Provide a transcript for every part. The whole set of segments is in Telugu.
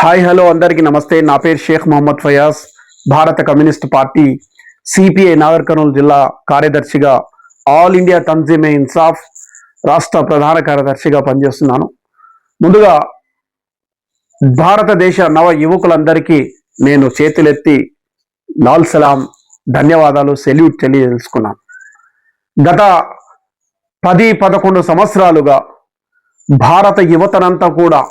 హాయ్ హలో అందరికీ నమస్తే. నా పేరు షేక్ మొహమ్మద్ ఫయాజ్. భారత communist party C P I Nagarkurnool జిల్లా కార్యదర్శిగా ఆల్ ఇండియా తంజీమే ఇన్సాఫ్ రాష్ట్ర ప్రధాన కార్యదర్శిగా పనిచేస్తున్నాను. ముందుగా భారతదేశ నవ యువకులందరికీ నేను చేతులెత్తి లాల్ సలాం ధన్యవాదాలు సెల్యూట్ తెలియజేసుకున్నాను. గత పది పదకొండు సంవత్సరాలుగా భారత యువతనంతా కూడా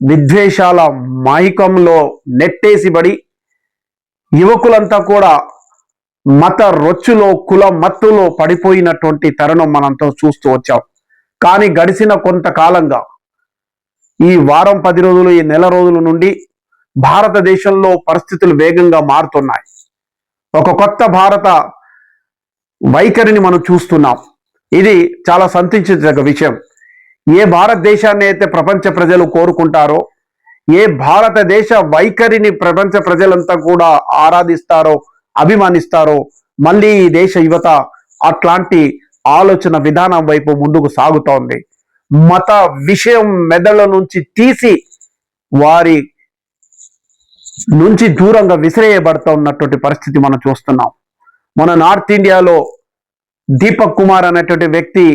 విద్వేషాల మాయకంలో నెట్టేసిబడి యువకులంతా కూడా మత రొచ్చులో కుల మత్తులో పడిపోయినటువంటి తరుణం మనంతో చూస్తూ వచ్చాం. కానీ గడిచిన కొంతకాలంగా ఈ వారం పది రోజులు ఈ నెల రోజుల నుండి భారతదేశంలో పరిస్థితులు వేగంగా మారుతున్నాయి. ఒక కొత్త భారత వైఖరిని మనం చూస్తున్నాం. ఇది చాలా సంతించదగ్గ విషయం. ఏ భారతదేశాన్ని అయితే ప్రపంచ ప్రజలు కోరుకుంటారో ఏ భారతదేశ వైఖరిని ప్రపంచ ప్రజలంతా కూడా ఆరాధిస్తారో అభిమానిస్తారో మళ్ళీ ఈ దేశ యువత అట్లాంటి ఆలోచన విధానం వైపు ముందుకు సాగుతోంది. మత విషయం మెదళ్ళ నుంచి తీసి వారి నుంచి దూరంగా విసిరేయబడుతూ ఉన్నటువంటి పరిస్థితి మనం చూస్తున్నాం. మన నార్త్ ఇండియాలో దీపక్ కుమార్ అనేటువంటి వ్యక్తి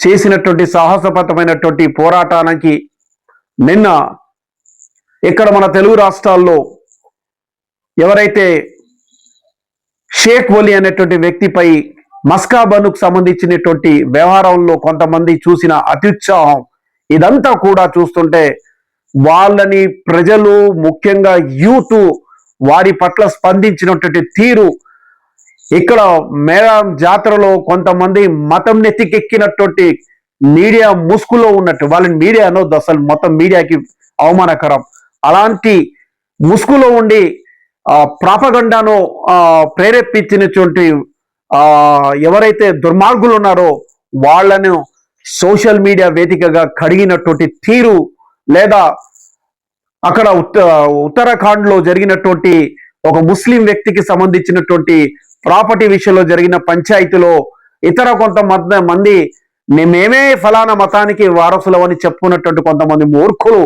చేసినటువంటి సాహసపతమైనటువంటి పోరాటానికి నిన్న ఇక్కడ మన తెలుగు రాష్ట్రాల్లో ఎవరైతే షేక్ ఒలి అనేటువంటి వ్యక్తిపై మస్కాబనుకు సంబంధించినటువంటి వ్యవహారంలో కొంతమంది చూసిన అత్యుత్సాహం ఇదంతా కూడా చూస్తుంటే వాళ్ళని ప్రజలు ముఖ్యంగా యూత్ వారి పట్ల స్పందించినటువంటి తీరు ఇక్కడ మేళం జాతరలో కొంతమంది మతం నెత్తికెక్కినటువంటి మీడియా ముసుగులో ఉన్నట్టు వాళ్ళని మీడియా అనొద్దు అసలు మొత్తం మీడియాకి అవమానకరం. అలాంటి ముసుగులో ఉండి ప్రాపగండాను ప్రేరేపించినటువంటి ఎవరైతే దుర్మార్గులు ఉన్నారో వాళ్ళను సోషల్ మీడియా వేదికగా కడిగినటువంటి తీరు లేదా అక్కడ ఉత్త జరిగినటువంటి ఒక ముస్లిం వ్యక్తికి సంబంధించినటువంటి ప్రాపర్టీ విషయంలో జరిగిన పంచాయతీలో ఇతర కొంతమంది మంది మేమే ఫలానా మతానికి వారసులమని చెప్పుకున్నటువంటి కొంతమంది మూర్ఖులు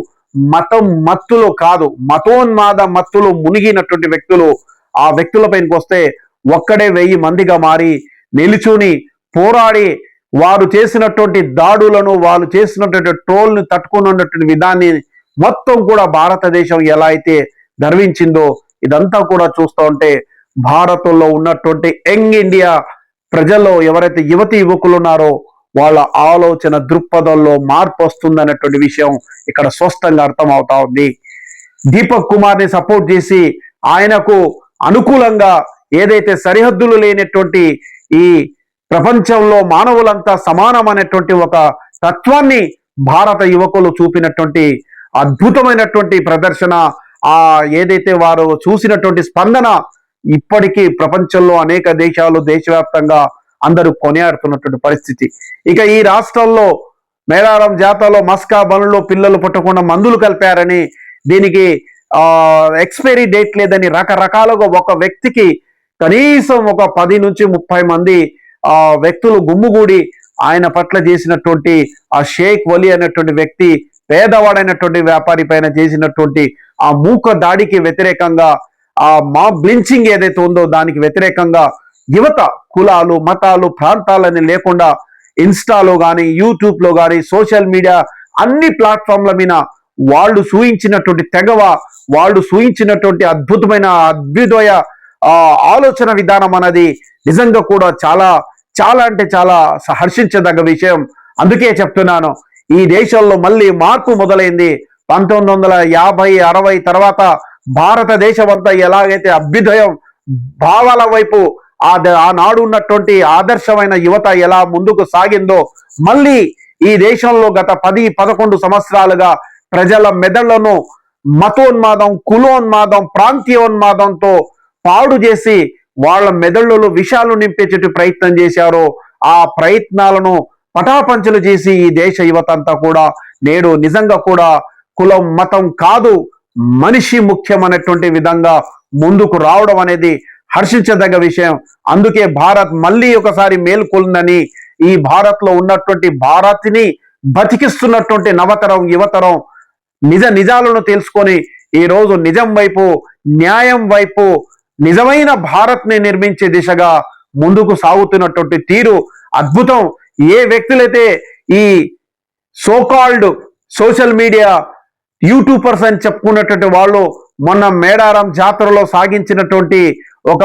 మతం మత్తులు కాదు మతోన్మాద మత్తులు మునిగినటువంటి వ్యక్తులు ఆ వ్యక్తుల పైనకి వస్తే ఒక్కడే వెయ్యి మందిగా మారి నిలుచుని పోరాడి వారు చేసినటువంటి దాడులను వాళ్ళు చేసినటువంటి ట్రోల్ని తట్టుకున్నటువంటి విధాన్ని మొత్తం కూడా భారతదేశం ఎలా అయితే గర్వించిందో ఇదంతా కూడా చూస్తూ ఉంటే భారత్లో ఉన్నటువంటి యంగ్ ఇండియా ప్రజల్లో ఎవరైతే యువతి యువకులు ఉన్నారో వాళ్ళ ఆలోచన దృక్పథంలో మార్పు వస్తుందన్నటువంటి విషయం ఇక్కడ స్పష్టంగా అర్థమవుతా ఉంది. దీపక్ కుమార్ని సపోర్ట్ చేసి ఆయనకు అనుకూలంగా ఏదైతే సరిహద్దులు లేనటువంటి ఈ ప్రపంచంలో మానవులంతా సమానమైనటువంటి ఒక తత్వాన్ని భారత యువకులు చూపినటువంటి అద్భుతమైనటువంటి ప్రదర్శన ఆ ఏదైతే వారు చూసినటువంటి స్పందన ఇప్పటికీ ప్రపంచంలో అనేక దేశాలు దేశవ్యాప్తంగా అందరూ కొనియాడుతున్నటువంటి పరిస్థితి. ఇక ఈ రాష్ట్రంలో మేడారం జాతరలో మస్కా బనుల్లో పిల్లలు పుట్టకుండా మందులు కలిపారని దీనికి ఎక్స్పైరీ డేట్ లేదని రకరకాలుగా ఒక వ్యక్తికి కనీసం ఒక పది నుంచి ముప్పై మంది ఆ వ్యక్తులు గుమ్ముగూడి ఆయన పట్ల చేసినటువంటి ఆ షేక్ వలి అనేటువంటి వ్యక్తి పేదవాడైనటువంటి వ్యాపారి పైన చేసినటువంటి ఆ మూక దాడికి వ్యతిరేకంగా ఆ మా బ్లించింగ్ ఏదైతే ఉందో దానికి వ్యతిరేకంగా యువత కులాలు మతాలు ప్రాంతాలని లేకుండా ఇన్స్టాలో కానీ యూట్యూబ్లో కానీ సోషల్ మీడియా అన్ని ప్లాట్ఫామ్ల మీద వాళ్ళు సూహించినటువంటి తెగవ వాళ్ళు సూహించినటువంటి అద్భుతమైన అభ్యుదయ ఆలోచన విధానం అనేది నిజంగా కూడా చాలా చాలా అంటే చాలా హర్షించదగ్గ విషయం. అందుకే చెప్తున్నాను ఈ దేశంలో మళ్ళీ మార్పు మొదలైంది. పంతొమ్మిది వందల యాభై అరవై తర్వాత భారతదేశం అంతా ఎలాగైతే అభ్యుదయం భావాల వైపు ఆ ఆనాడు ఉన్నటువంటి ఆదర్శమైన యువత ఎలా ముందుకు సాగిందో మళ్ళీ ఈ దేశంలో గత పది పదకొండు సంవత్సరాలుగా ప్రజల మెదళ్ళను మతోన్మాదం కులోన్మాదం ప్రాంతీయోన్మాదంతో పాడు చేసి వాళ్ళ మెదళ్ళలో విషాలు నింపేటట్టు ప్రయత్నం చేశారో ఆ ప్రయత్నాలను పటాపంచలు చేసి ఈ దేశ యువత అంతా కూడా నేడు నిజంగా కూడా కులం మతం కాదు మనిషి ముఖ్యమైనటువంటి విధంగా ముందుకు రావడం అనేది హర్షించదగ్గ విషయం. అందుకే భారత్ మళ్ళీ ఒకసారి మేల్కొల్ందని ఈ భారత్లో ఉన్నటువంటి భారత్ని బతికిస్తున్నటువంటి నవతరం యువతరం నిజ నిజాలను తెలుసుకొని ఈ రోజు నిజం వైపు న్యాయం వైపు నిజమైన భారత్ని నిర్మించే దిశగా ముందుకు సాగుతున్నటువంటి తీరు అద్భుతం. ఏ వ్యక్తులైతే ఈ సోకాల్డ్ సోషల్ మీడియా యూట్యూబర్స్ అని చెప్పుకున్నటువంటి వాళ్ళు మొన్న మేడారం జాతరలో సాగించినటువంటి ఒక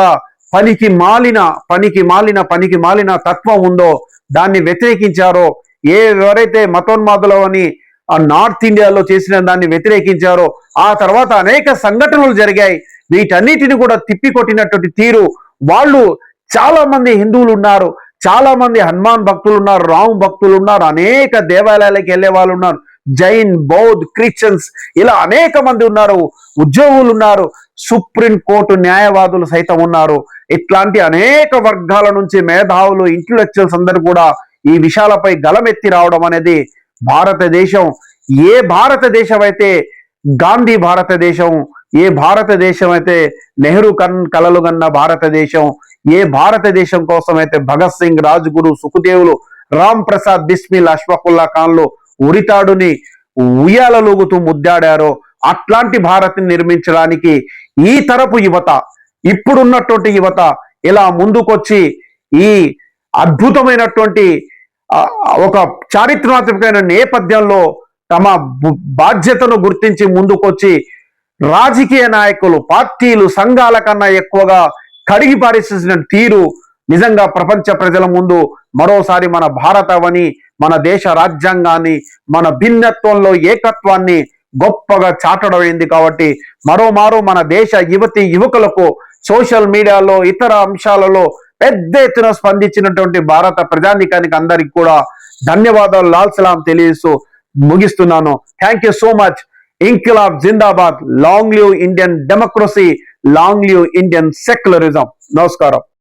పనికి మాలిన పనికి మాలిన పనికి మాలిన తత్వం ఉందో దాన్ని వ్యతిరేకించారో ఏ ఎవరైతే మతోన్మాదులు అని ఆ నార్త్ ఇండియాలో చేసిన దాన్ని వ్యతిరేకించారో ఆ తర్వాత అనేక సంఘటనలు జరిగాయి. వీటన్నిటిని కూడా తిప్పికొట్టినటువంటి తీరు వాళ్ళు చాలా మంది హిందువులు ఉన్నారు చాలా మంది హనుమాన్ భక్తులు ఉన్నారు రామ్ భక్తులు ఉన్నారు అనేక దేవాలయాలకు వెళ్ళే వాళ్ళు ఉన్నారు. జైన్ బౌద్ధ్ క్రిస్టియన్స్ ఇలా అనేక మంది ఉన్నారు. ఉద్యోగులు ఉన్నారు. సుప్రీం కోర్టు న్యాయవాదులు సైతం ఉన్నారు. ఇట్లాంటి అనేక వర్గాల నుంచి మేధావులు ఇంటలెక్చువల్స్ అందరూ కూడా ఈ విషయాలపై గలమెత్తి రావడం అనేది భారతదేశం. ఏ భారతదేశం అయితే గాంధీ భారతదేశం ఏ భారతదేశం అయితే నెహ్రూ కన్ కలలు కన్న భారతదేశం ఏ భారతదేశం కోసం అయితే భగత్ సింగ్ రాజ్గురు సుఖదేవులు రామ్ ప్రసాద్ బిస్మిల్ అష్ఫకుల్లా ఖాన్లు ఉరితాడుని ఉయ్యాలలోగుతూ ముద్దాడారో అట్లాంటి భారత్ని నిర్మించడానికి ఈ తరపు యువత ఇప్పుడున్నటువంటి యువత ఇలా ముందుకొచ్చి ఈ అద్భుతమైనటువంటి ఒక చారిత్రాత్మకమైన నేపథ్యంలో తమ బాధ్యతను గుర్తించి ముందుకొచ్చి రాజకీయ నాయకులు పార్టీలు సంఘాల కన్నా ఎక్కువగా కడిగి పారేసిన తీరు నిజంగా ప్రపంచ ప్రజల ముందు మరోసారి మన భారతవని మన దేశ రాజ్యాంగాన్ని మన భిన్నత్వంలో ఏకత్వాన్ని గొప్పగా చాటడం అయింది కాబట్టి మరోమారు మన దేశ యువతి యువకులకు సోషల్ మీడియాలో ఇతర అంశాలలో పెద్ద ఎత్తున స్పందించినటువంటి భారత ప్రజానికానికి అందరికి కూడా ధన్యవాదాలు. లాల్ సలాం తెలియజేస్తూ ముగిస్తున్నాను. థ్యాంక్ యూ సో మచ్ ఇంకిలాబ్ జిందాబాద్ long live Indian democracy long live Indian secularism నమస్కారం.